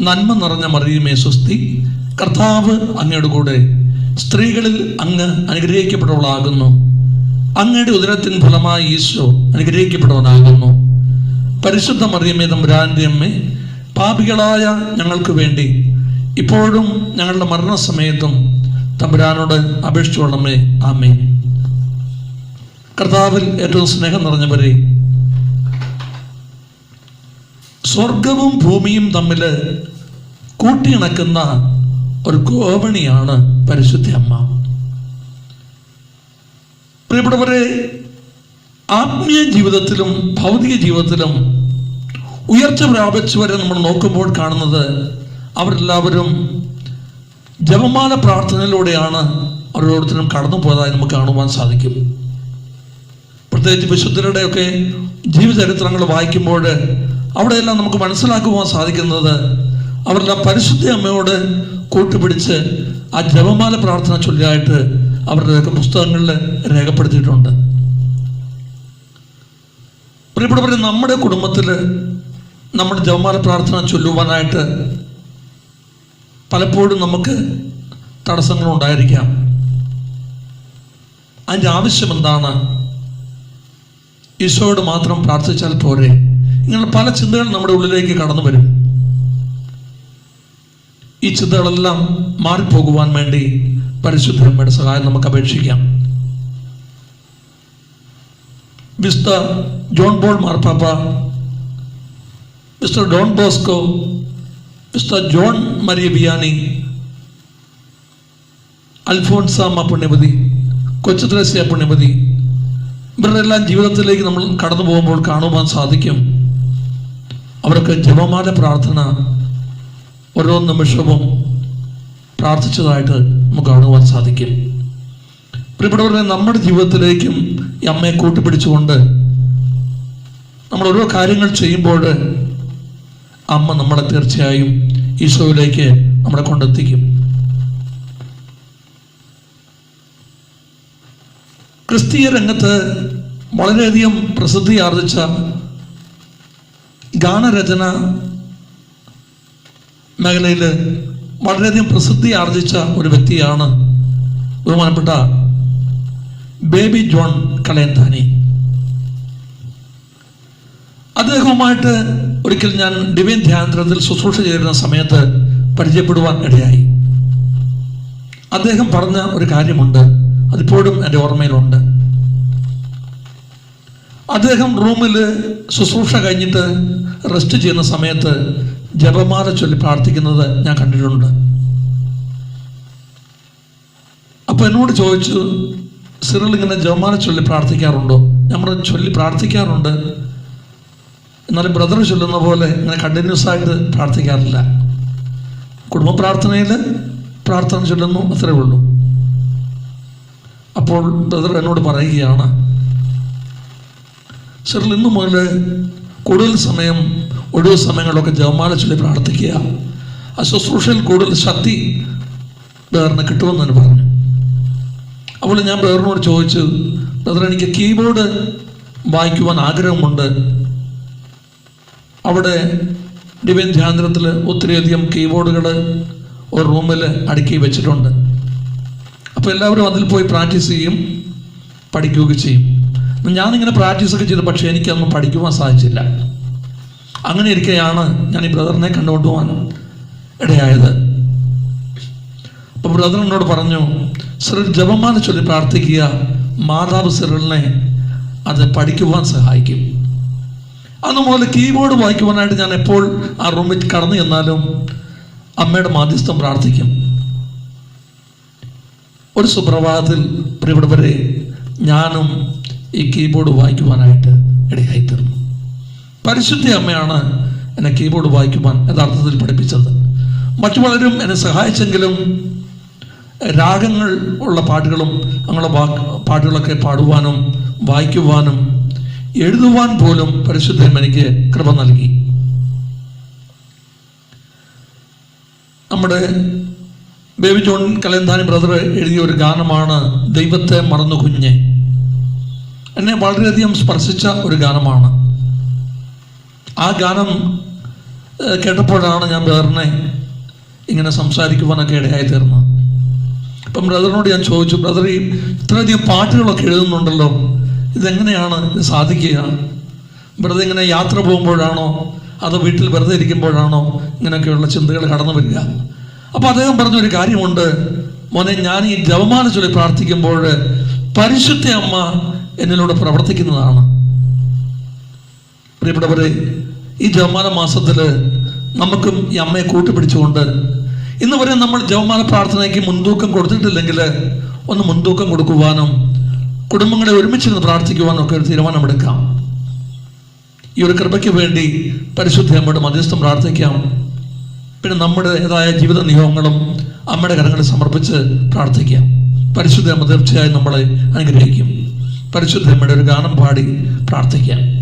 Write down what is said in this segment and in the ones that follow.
നന്മ നിറഞ്ഞ മറിയുമേ സ്വസ്തി. കർത്താവ് അങ്ങയുടെ കൂടെ സ്ത്രീകളിൽ അങ്ങ് അനുഗ്രഹിക്കപ്പെട്ടവളാകുന്നു. അങ്ങയുടെ ഉദരത്തിൻ ഫലമായി ഈശോ അനുഗ്രഹിക്കപ്പെട്ടവനാകുന്നു. പരിശുദ്ധ മറിയമ്മേ തമ്പുരാന്റെ അമ്മേ പാപികളായ ഞങ്ങൾക്ക് വേണ്ടി ഇപ്പോഴും ഞങ്ങളുടെ മരണസമയത്തും തമ്പുരാനോട് അപേക്ഷിച്ചോളമേ ആമേ കർത്താവിൽ ഏറ്റവും സ്നേഹം നിറഞ്ഞവരെ സ്വർഗവും ഭൂമിയും തമ്മിൽ കൂട്ടിയിണക്കുന്ന ഒരു ഗോപണിയാണ് പരിശുദ്ധ അമ്മ. പ്രിയപ്പെട്ടവരെ ആത്മീയ ജീവിതത്തിലും ഭൗതിക ജീവിതത്തിലും ഉയർച്ച പ്രാപിച്ചവരെ നമ്മൾ നോക്കുമ്പോൾ കാണുന്നത് അവരെല്ലാവരും ജപമാല പ്രാർത്ഥനയിലൂടെയാണ് ഓരോരുത്തരും കടന്നു പോയതായി നമുക്ക് കാണുവാൻ സാധിക്കും. പ്രത്യേകിച്ച് വിശുദ്ധരുടെയൊക്കെ ജീവചരിത്രങ്ങൾ വായിക്കുമ്പോൾ അവിടെയെല്ലാം നമുക്ക് മനസ്സിലാക്കുവാൻ സാധിക്കുന്നത് അവരുടെ പരിശുദ്ധ അമ്മയോട് കൂട്ടുപിടിച്ച് ആ ജപമാല പ്രാർത്ഥന ചൊല്ലിയായിട്ട് അവരുടെ പുസ്തകങ്ങളിൽ രേഖപ്പെടുത്തിയിട്ടുണ്ട്. പ്രിയപ്പെട്ടവരെ നമ്മുടെ കുടുംബത്തിൽ നമ്മുടെ ജപമാല പ്രാർത്ഥന ചൊല്ലുവാനായിട്ട് പലപ്പോഴും നമുക്ക് തടസ്സങ്ങളുണ്ടായിരിക്കാം അതിന്റെ ആവശ്യം എന്താണ്? ഈശോയോട് മാത്രം പ്രാർത്ഥിച്ചാൽ പോരെ. ഇങ്ങനെ പല ചിന്തകൾ നമ്മുടെ ഉള്ളിലേക്ക് കടന്നു വരും. ഈ ചിന്തകളെല്ലാം മാറിപ്പോകുവാൻ വേണ്ടി പരിശുദ്ധമ്മയുടെ സഹായം നമുക്ക് അപേക്ഷിക്കാം. മിസ്റ്റർ ജോൺ ബോൾ മാർപ്പാപ്പ Mr Don Bosco Mr John Maria Vianney Alphonsamma പുണ്യപതി കൊച്ചു ത്രേസ്യ ഇവരുടെ എല്ലാം ജീവിതത്തിലേക്ക് നമ്മൾ കടന്നു പോകുമ്പോൾ കാണുവാൻ സാധിക്കും. അവർക്ക് ജപമാല പ്രാർത്ഥന ഓരോ നിമിഷവും പ്രാർത്ഥിച്ചതായിട്ട് നമുക്ക് കാണുവാൻ സാധിക്കും. പ്രിയപ്പെട്ടവരെ നമ്മുടെ ജീവിതത്തിലേക്കും ഈ അമ്മയെ കൂട്ടിപ്പിടിച്ചുകൊണ്ട് നമ്മൾ ഓരോ കാര്യങ്ങൾ ചെയ്യുമ്പോൾ അമ്മ നമ്മളെ തീർച്ചയായും ഈശോയിലേക്ക് നമ്മളെ കൊണ്ടെത്തിക്കും. ക്രിസ്തീയ രംഗത്ത് വളരെയധികം പ്രസിദ്ധി ആർജിച്ച ഗാനരചന മേഖലയിൽ വളരെയധികം പ്രസിദ്ധി ആർജിച്ച ഒരു വ്യക്തിയാണ് ബഹുമാനപ്പെട്ട ബേബി ജോൺ കളയന്താനി അദ്ദേഹവുമായിട്ട് ഒരിക്കൽ ഞാൻ ഡിവൈൻ ധ്യാനത്തിൽ ശുശ്രൂഷ ചെയ്തിരുന്ന സമയത്ത് പരിചയപ്പെടുവാൻ ഇടയായി. അദ്ദേഹം പറഞ്ഞ ഒരു കാര്യമുണ്ട് അതിപ്പോഴും എന്റെ ഓർമ്മയിലുണ്ട്. അദ്ദേഹം റൂമിൽ ശുശ്രൂഷ കഴിഞ്ഞിട്ട് റെസ്റ്റ് ചെയ്യുന്ന സമയത്ത് ജപമാല ചൊല്ലി പ്രാർത്ഥിക്കുന്നത് ഞാൻ കണ്ടിട്ടുണ്ട്. അപ്പം എന്നോട് ചോദിച്ചു സിറിൽ ഇങ്ങനെ ജപമാല ചൊല്ലി പ്രാർത്ഥിക്കാറുണ്ടോ? നമ്മൾ ചൊല്ലി പ്രാർത്ഥിക്കാറുണ്ട്. എന്നാലും ബ്രദർ ചൊല്ലുന്ന പോലെ ഇങ്ങനെ കണ്ടിന്യൂസ് ആയിട്ട് പ്രാർത്ഥിക്കാറില്ല. കുടുംബ പ്രാർത്ഥനയിൽ പ്രാർത്ഥന ചൊല്ലുന്നു അത്രേ ഉള്ളൂ. അപ്പോൾ ബ്രദർ എന്നോട് പറയുകയാണ് സിറിൽ ഇന്നു മുതൽ കൂടുതൽ സമയം ഒഴിവ് സമയങ്ങളിലൊക്കെ ജപമാല ചൊല്ലി പ്രാർത്ഥിക്കുക. ആ ശുശ്രൂഷയിൽ കൂടുതൽ ശക്തി ബ്രദറിന് കിട്ടുമെന്ന് തന്നെ പറഞ്ഞു. അപ്പോൾ ഞാൻ ബ്രദറിനോട് ചോദിച്ചു ബ്രദർ എനിക്ക് കീബോർഡ് വായിക്കുവാൻ ആഗ്രഹമുണ്ട്. അവിടെ ഡിവൈൻ ധ്യാനത്തിൽ ഒത്തിരിയധികം കീബോർഡുകൾ ഒരു റൂമിൽ അടുക്കി വെച്ചിട്ടുണ്ട്. അപ്പോൾ എല്ലാവരും അതിൽ പോയി പ്രാക്ടീസ് ചെയ്യും പഠിക്കുകയൊക്കെ ചെയ്യും. ഞാനിങ്ങനെ പ്രാക്ടീസൊക്കെ ചെയ്തു പക്ഷേ എനിക്കതൊന്നും പഠിക്കുവാൻ സാധിച്ചില്ല. അങ്ങനെ ഇരിക്കെയാണ് ഞാൻ ഈ ബ്രദറിനെ കണ്ടുകൊണ്ട് പോകാൻ ഇടയായത്. അപ്പോൾ ബ്രദർ എന്നോട് പറഞ്ഞു സിറിൽ ജപമാല ചൊല്ലി പ്രാർത്ഥിക്കുക മാതാവ് സിറിലിനെ അത് പഠിക്കുവാൻ സഹായിക്കും. അന്ന് മുതൽ കീബോർഡ് വായിക്കുവാനായിട്ട് ഞാൻ എപ്പോൾ ആ റൂമിൽ കടന്നു ചെന്നാലും അമ്മയുടെ മാധ്യസ്ഥം പ്രാർത്ഥിക്കും. ഒരു സുപ്രഭാതത്തിൽ പ്രിയപ്പെട്ടവരെ ഞാനും ഈ കീബോർഡ് വായിക്കുവാനായിട്ട് ഇടയായി തീർന്നു പരിശുദ്ധ അമ്മയാണ് എന്നെ കീബോർഡ് വായിക്കുവാൻ യഥാർത്ഥത്തിൽ പഠിപ്പിച്ചത്. മറ്റു പലരും എന്നെ സഹായിച്ചെങ്കിലും രാഗങ്ങൾ ഉള്ള പാട്ടുകളും അങ്ങനെ പാട്ടുകളൊക്കെ പാടുവാനും വായിക്കുവാനും എഴുതുവാൻ പോലും പരിശുദ്ധം എനിക്ക് കൃപ നൽകി. നമ്മുടെ ബേബി ജോൺ കലന്താനി ബ്രദർ എഴുതിയ ഒരു ഗാനമാണ് ദൈവത്തെ മറന്നു കുഞ്ഞ് എന്നെ വളരെയധികം സ്പർശിച്ച ഒരു ഗാനമാണ്. ആ ഗാനം കേട്ടപ്പോഴാണ് ഞാൻ ബ്രദറിനെ ഇങ്ങനെ സംസാരിക്കുവാനൊക്കെ ഇടയായി തീർന്നത്. ഇപ്പം ബ്രദറിനോട് ഞാൻ ചോദിച്ചു ബ്രദർ ഈ ഇത്രയധികം പാട്ടുകളൊക്കെ എഴുതുന്നുണ്ടല്ലോ ഇതെങ്ങനെയാണ് ഇത് സാധിക്കുക? ബ്രദർ ഇങ്ങനെ യാത്ര പോകുമ്പോഴാണോ അതോ വീട്ടിൽ വെറുതെ ഇരിക്കുമ്പോഴാണോ ഇങ്ങനെയൊക്കെയുള്ള ചിന്തകൾ കടന്നു വരിക? അപ്പോൾ അദ്ദേഹം പറഞ്ഞൊരു കാര്യമുണ്ട്. മോനെ ഞാൻ ഈ ജപമാല ചൊല്ലി പ്രാർത്ഥിക്കുമ്പോൾ പരിശുദ്ധ അമ്മ എന്നിലൂടെ പ്രവർത്തിക്കുന്നതാണ്. പ്രിയപ്പെട്ടവരെ ഈ ജവമാന മാസത്തിൽ നമുക്കും ഈ അമ്മയെ കൂട്ടുപിടിച്ചുകൊണ്ട് ഇന്ന് വരെ നമ്മൾ ജവമാന പ്രാർത്ഥനയ്ക്ക് മുൻതൂക്കം കൊടുത്തിട്ടില്ലെങ്കിൽ ഒന്ന് മുൻതൂക്കം കൊടുക്കുവാനും കുടുംബങ്ങളെ ഒരുമിച്ചിരുന്ന് പ്രാർത്ഥിക്കുവാനും ഒക്കെ ഒരു തീരുമാനമെടുക്കാം. ഈ ഒരു കൃപയ്ക്ക് വേണ്ടി പരിശുദ്ധ അമ്മയുടെ മധ്യസ്ഥം പ്രാർത്ഥിക്കാം. പിന്നെ നമ്മുടേതായ ജീവിത നിയമങ്ങളും അമ്മയുടെ കരങ്ങളിൽ സമർപ്പിച്ച് പ്രാർത്ഥിക്കാം. പരിശുദ്ധ അമ്മ തീർച്ചയായും നമ്മളെ അനുഗ്രഹിക്കും. പരിശുദ്ധ അമ്മയുടെ ഒരു ഗാനം പാടി പ്രാർത്ഥിക്കാം.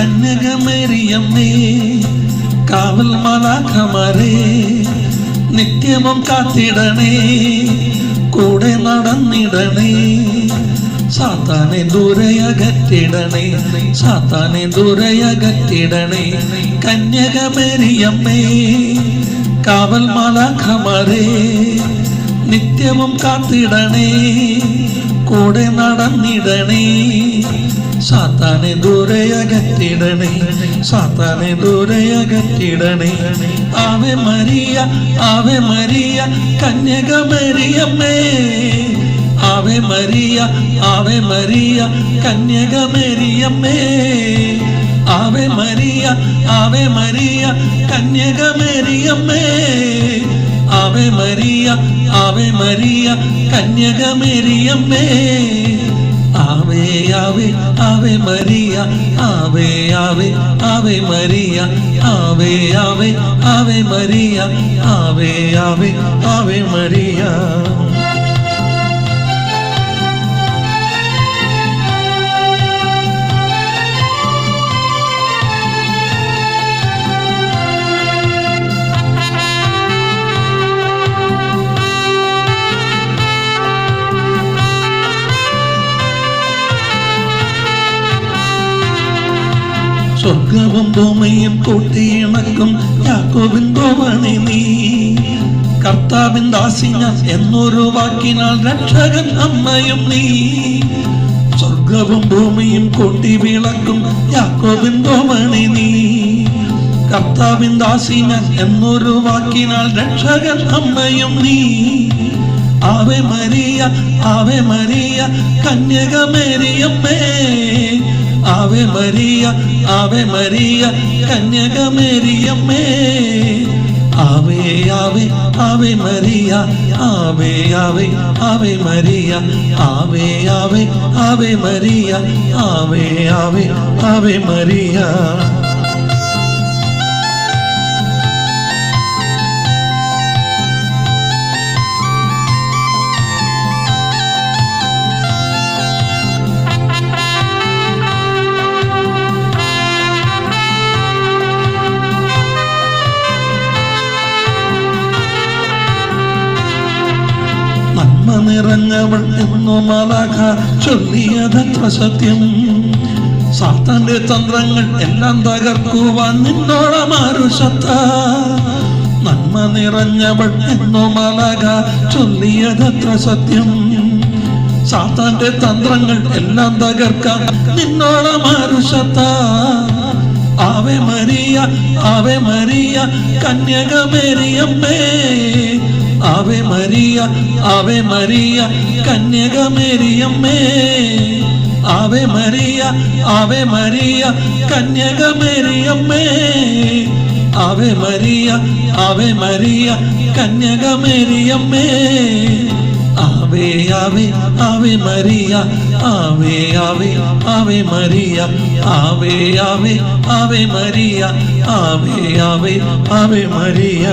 കന്യകമേരിയമ്മേ കാവൽ മാലാഖമാരേ നിത്യമം കാത്തിടണേ കൂടെ നടന്നിടണേ സാത്താനെ ദൂരയകറ്റിടണേ സാത്താനെ ദൂരയകറ്റിടണേ കന്യകമേരിയമ്മേ കാവൽ മാലാഖമാരേ നിത്യവും കാത്തിടണേ കൂടെ നടന്നിടണേ സാത്താനെ ദൂരയകത്തിടണേ സാത്താനെ ദൂരയകത്തിടണേ ആവെ മരിയ ആവെ മരിയ കന്യക മരിയമ്മേ. ആവെ മരിയ ആവെ മരിയ കന്യക മരിയമ്മേ. ആവെ മരിയ ആവെ മരിയ കന്യക മരിയമ്മേ. ആവെ മരിയ ആവെ മരിയ കന്യക മരിയമ്മേ. Ave Ave Ave Maria Ave Ave Ave Maria Ave Ave Ave Maria Ave Ave Ave സ്വർഗവും ഭൂമിയും കൂട്ടിയിണക്കും യാക്കോബിൻ ഭവണി നീ. കർത്താവിൻ ദാസിന എന്നൊരു വാക്കിനാൽ രക്ഷകൻ അമ്മയും നീ. സ്വർഗവും ഭൂമിയും കൂട്ടി വിളക്കും യാക്കോബിൻ ഭവണി നീ. കർത്താവിൻ ദാസിന എന്നൊരു വാക്കിനാൽ രക്ഷകൻ അമ്മയും നീ. ആവേ മരിയ ആവേ മരിയ കന്യക മേരിയമ്മേ. ആവെ മരിയ ആവെ മരിയ കന്യക മേരിയമ്മേ Ave Ave Ave Maria Ave Ave Ave Maria Ave Ave Ave Maria Ave Ave Ave Maria. നിറഞ്ഞവൾ എന്നു മാലാഖ ചൊല്ലിയതത്ര സത്യം. സാത്താന്റെ തന്ത്രങ്ങൾ എല്ലാം തകർക്കുവാൻ നിന്നോളമാരു സത്ത. നന്മ നിറഞ്ഞവൾ എന്നു മലക ചൊല്ലിയതത്ര സത്യം. സാത്താന്റെ തന്ത്രങ്ങൾ എല്ലാം തകർക്കാൻ നിന്നോളമാരു സത്ത. ആവേ മരിയ ആവെ മരിയ കന്യകമേരിയമ്മേ ആവെ മരിയ ആവെ മരിയ കന്യകമേരിയമ്മേ. ആവെ മരിയ ആവെ മരിയ കന്യകമേരിയമ്മേ. Ave Maria Ave Maria കന്യകമേരിയമ്മേ. Ave Ave Ave Maria Ave Ave Ave Maria. Ave Ave Ave Maria Ave Ave Ave Maria.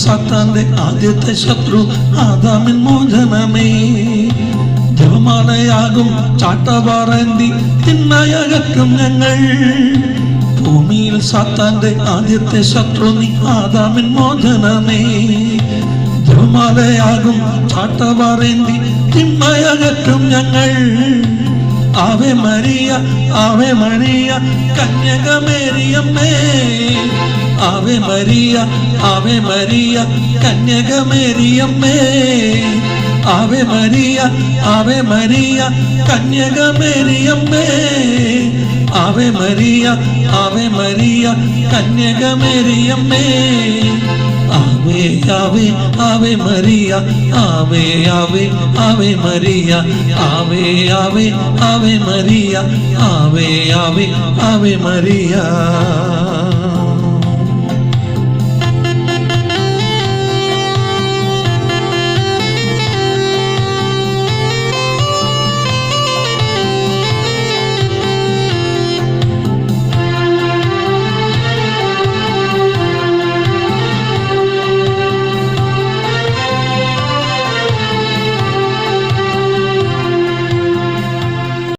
സാത്താന്റെ ആദ്യത്തെ ശത്രു ആദാമിൻ മോചനമേ. ജപമാലയാകും ചാട്ടവാറന്തി തിന്നയകക്കും ഞങ്ങൾ. ഭൂമിയിൽ സാത്താന്റെ ആദ്യത്തെ ശത്രു നീ ആദാമിൻ മോചനമേ. ജപമാലയാകും ചാട്ടവാറേന്തി തിന്നയകക്കും ഞങ്ങൾ. ആവെ മറിയ ആവെ മറിയ കന്യകമേറിയമ്മേ. ആവെ മറിയ ആവെ മറിയ കന്യകമേറിയമ്മേ. ആവെ മറിയ ആവെ മറിയ കന്യകമേരിയമ്മേ Ave Maria Ave Maria കന്യകമേരിയമ്മേ Ave Ave Ave Maria Ave Ave Ave Maria Ave Ave Ave Maria Ave Ave Ave Maria.